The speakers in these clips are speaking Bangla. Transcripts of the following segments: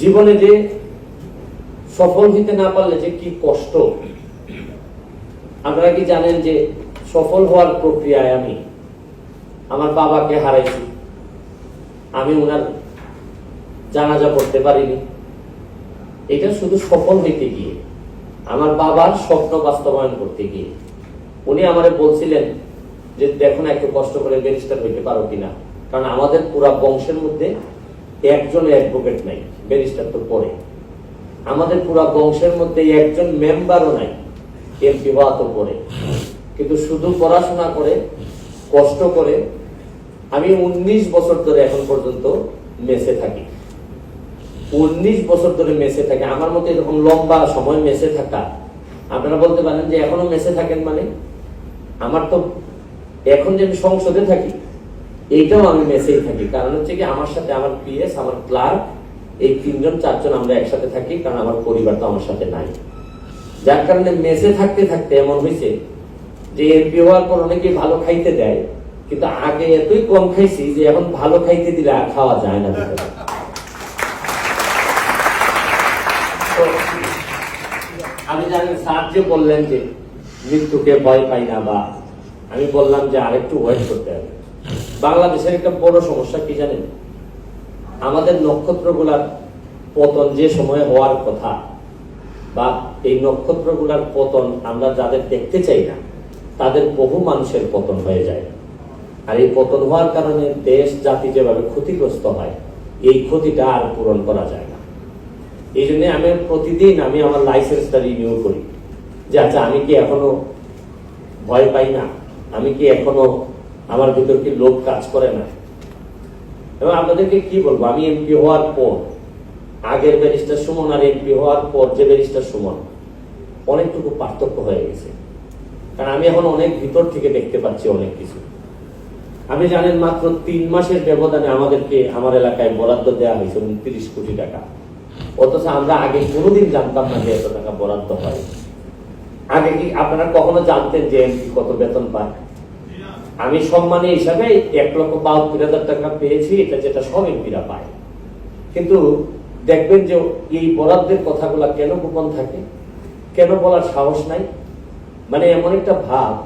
জীবনে যে সফল হইতে না পারলে যে কি কষ্ট? আপনারা কি জানেন যে সফল হওয়ার প্রক্রিয়ায় আমি, আমার বাবাকে হারাইছি। আমি ওনার জানাজা করতে পারিনি। এটা শুধু সফল হইতে গিয়ে, আমার বাবার স্বপ্ন বাস্তবায়ন করতে গিয়ে। উনি আমারে বলছিলেন যে, দেখো না, একটু কষ্ট করে ব্যারিস্টার হইতে পারো কিনা? কারণ আমাদের পুরা বংশের মধ্যে একজন অ্যাডভোকেট নাই ব্যারিস্টার তো পরে আমাদের পুরা বংশের মধ্যে একজন মেম্বারও নাই এমপি বিবাহ তো পরে কিন্তু শুধু পড়াশোনা করে, কষ্ট করে, আমি উনিশ বছর ধরে এখন পর্যন্ত মেসে থাকি। উনিশ বছর ধরে মেসে থাকি। আমার মতো এরকম লম্বা সময় মেসে থাকা, আপনারা বলতে পারেন যে এখনও মেসে থাকেন মানে? আমার তো এখন যে আমি সংসদে থাকি এইটাও আমি মেসেই থাকি। কারণ হচ্ছে কি, আমার সাথে আমার পিএস আমার ক্লার্ক এই তিনজন, চারজন আমরা একসাথে থাকি, কারণ আমার পরিবার তো আমার সাথে নাই। যার কারণে মেসে থাকতে থাকতে এমন হয়েছে যে এমপি হওয়ার পর অনেকে ভালো খাইতে দেয়, কিন্তু আগে এতই কম খাইছি যে, এখন ভালো খাইতে দিলে আর খাওয়া যায় না আমি জানি স্যার যে বললেন যে, মৃত্যুকে ভয় পাই না বা, আমি বললাম যে আরেকটু ওয়েট করতে হবে। বাংলাদেশের একটা বড় সমস্যা কি জানেন? আমাদের নক্ষত্রগুলার পতন যে সময়ে হওয়ার কথা, বা এই নক্ষত্রগুলার পতন আমরা যাদের দেখতে চাই না, তাদের বহু মানুষের পতন হয়ে যায়। আর এই পতন হওয়ার কারণে দেশ, জাতি যেভাবে ক্ষতিগ্রস্ত হয়, এই ক্ষতিটা আর পূরণ করা যায় না। এই জন্য আমি প্রতিদিন আমি আমার লাইসেন্সটা রিনিউ করি। যে আচ্ছা আমি কি এখনও ভয় পাই না? আমি কি এখনও আমার ভিতর কি লোক কাজ করে না? এবং আপনাদেরকে কি বলব? আমি এমপি হওয়ার পর, আগের ব্যারিস্টার সুমন আর এমপি হওয়ার পর যে ব্যারিস্টার সুমন, অনেকটুকু পার্থক্য হয়ে গেছে। কারণ আমি এখন অনেক ভিতর থেকে দেখতে পাচ্ছি অনেক কিছু। আপনি জানেন মাত্র তিন মাসের ব্যবধানে আমাদেরকে আমার এলাকায় বরাদ্দ দেওয়া হয়েছে উনত্রিশ কোটি টাকা। অথচ আমরা আগে কোনোদিন জানতাম না যে এত টাকা বরাদ্দ হয়। আগে কি আপনারা কখনো জানতেন যে এমপি কত বেতন পায়? আমি সম্মানী হিসাবে এক লক্ষ বাহাত্তর হাজার টাকা পেয়েছি, এটা যেটা সব এমপিরা পায়। কিন্তু দেখবেন যে এই বরাদ্দের কথাগুলো কেন গোপন থাকে? কেন বলার সাহস নাই? মানে এমন একটা ভাব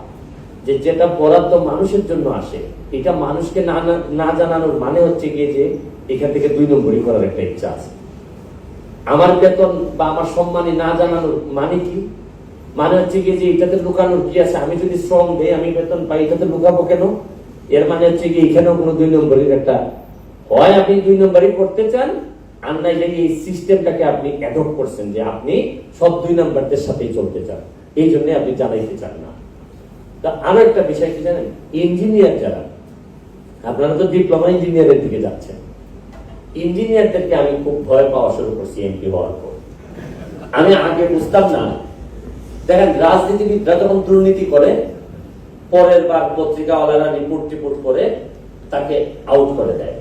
যে যেটা বরাদ্দ মানুষের জন্য আসে, এটা মানুষকে না, না- জানানোর মানে হচ্ছে গিয়ে যে এখান থেকে দুই নম্বরই করার একটা ইচ্ছা আছে। আমার বেতন বা আমার সম্মানে না জানানোর মানে কি? মানে হচ্ছে গিয়ে যে এটাতে লুকানোর কি আছে? আমি যদি শ্রম দেই, আমি বেতন পাই, এটাতে লুকাবো কেন? এর মানে হচ্ছে কি এখানেও কোনো দুই নম্বরের একটা হয়। আপনি দুই নম্বরই করতে চান, আর এই সিস্টেমটাকে আপনি অ্যাডপ্ট করছেন যে আপনি সব দুই সাথেই চলতে চান। এই জন্য আপনি চান না। তা আরও একটা বিষয় কি জানেন? ইঞ্জিনিয়ার যারা, আপনারা তো ডিপ্লোমা ইঞ্জিনিয়ারের দিকে যাচ্ছেন। ইঞ্জিনিয়ারদেরকে আমি খুব ভয় পাওয়া শুরু করছি এমপি হওয়ার পর। আমি আগে বুঝতাম না দেখেন, রাজনীতিবিদরা যখন দুর্নীতি করে, পরের বার পত্রিকাওয়ালারা রিপোর্ট টিপোর্ট করে তাকে আউট করে দেয়।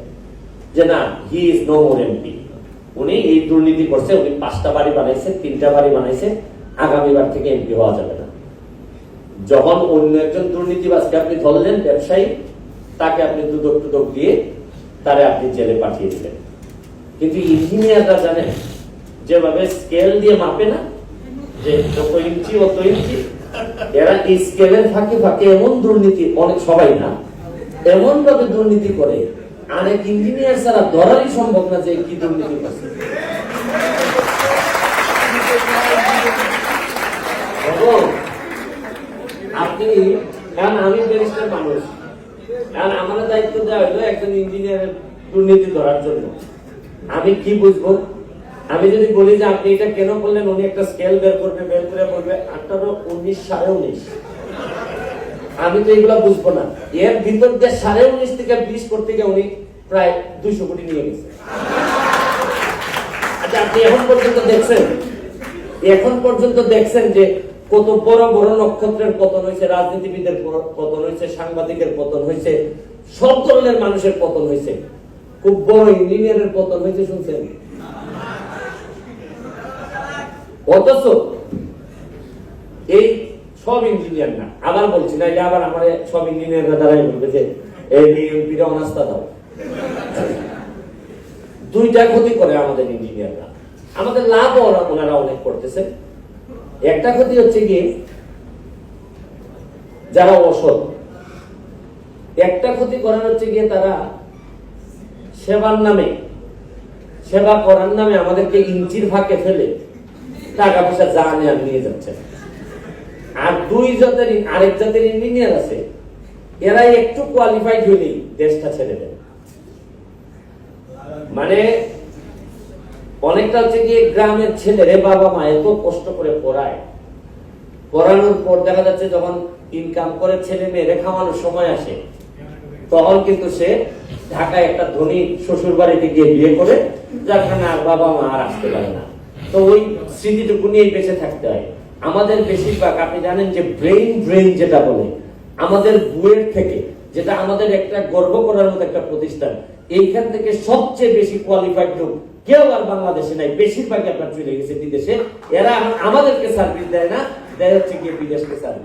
যে না he is no more MP উনি এই দুর্নীতি করছে, উনি পাঁচটা বাড়ি বানাইছে, তিনটা বাড়ি বানাইছে, আগামীবার থেকে এমপি হওয়া যাবে না। যখন অন্য একজন দুর্নীতিবাজকে আপনি ধরলেন, ব্যবসায়ী, তাকে আপনি দুদক টুদক দিয়ে তারে আপনি জেলে পাঠিয়ে দিলেন। কিন্তু ইঞ্জিনিয়াররা জানেন, যেভাবে স্কেল দিয়ে মাপে না যে যত এরা স্কেলের ফাঁকে ফাঁকে এমন দুর্নীতি, অনেক সবাই না এমন ভাবে দুর্নীতি করে। অনেক ইঞ্জিনিয়ার ছাড়া ধরারই সম্ভব না যে কি দুর্নীতি করছে। আপনি, কারণ আমি ব্যারিস্টার মানুষ, কারণ আমার দায়িত্ব দেওয়া হলো একজন ইঞ্জিনিয়ারের দুর্নীতি ধরার জন্য। আমি কি বুঝব? আমি যদি বলি যে আপনি এটা কেন করলেন উনি একটা স্কেল বের করবে, বের করে বলবে, আঠারো, উনিশ, সাড়ে উনিশ। আমি তো এগুলো বুঝব না। এর ভিতর দিয়ে সাড়ে উনিশ থেকে বিশ করতে গিয়ে উনি প্রায় দুইশো কোটি নিয়ে গেছে। আচ্ছা আপনি এখন পর্যন্ত দেখছেন? এখন পর্যন্ত দেখছেন যে কত বড় বড় নক্ষত্রের পতন হয়েছে, রাজনীতিবিদের পতন হয়েছে, সাংবাদিকের পতন হয়েছে, সব ধরনের মানুষের পতন হয়েছে। খুব বড় ইঞ্জিনিয়ারের পতন হয়েছে, শুনছেন? অথচ এই সব ইঞ্জিনিয়ার না। আবার বলছি না এটা আবার আমার সব ইঞ্জিনিয়াররা দ্বারাই বলবে যে এই এমপিরা অনাস্থা দাও। দুইটা ক্ষতি করে আমাদের ইঞ্জিনিয়াররা আমাদের লাভ ওনারা অনেক করতেছে। একটা ক্ষতি হচ্ছে গিয়ে, যারা অসৎ, একটা ক্ষতি করার হচ্ছে গিয়ে তারা সেবার নামে, সেবা করার নামে আমাদেরকে ইঞ্চির ফাঁকে ফেলে টাকা পয়সা যা নেওয়ার নিয়ে যাচ্ছে। আর দুই জাতের আরেক জাতের ইঞ্জিনিয়ার আছে। এরা একটু কোয়ালিফাইড হইলেই দেশটা ছেড়ে দেয়। মানে অনেকটা হচ্ছে গিয়ে গ্রামের ছেলেরে বাবা মা এত কষ্ট করে পড়ায়। পড়ানোর পর দেখা যাচ্ছে যখন ইনকাম করে ছেলে মেয়েরে খাওয়ানোর সময় আসে, তখন কিন্তু সে ঢাকায় একটা ধনী শ্বশুর বাড়িতে গিয়ে বিয়ে করে, যার কারণে আর বাবা মা আর আসতে পারে না। তো ওই স্মৃতিটুকু নিয়েই বেঁচে থাকতে হয়। আমাদের বেশিরভাগ, আপনি জানেন যে ব্রেইন ব্রেইন যেটা বলে, আমাদের বুয়ের থেকে, যেটা আমাদের একটা গর্ব করার মতো একটা প্রতিষ্ঠান, এইখান থেকে সবচেয়ে বেশি কোয়ালিফাইড লোক কেউ আর বাংলাদেশে নাই। বেশিরভাগ আপনার চলে গেছে বিদেশে। এরা আমাদেরকে সার্ভিস দেয় না, দেয় হচ্ছে গিয়ে বিদেশকে সার্ভিস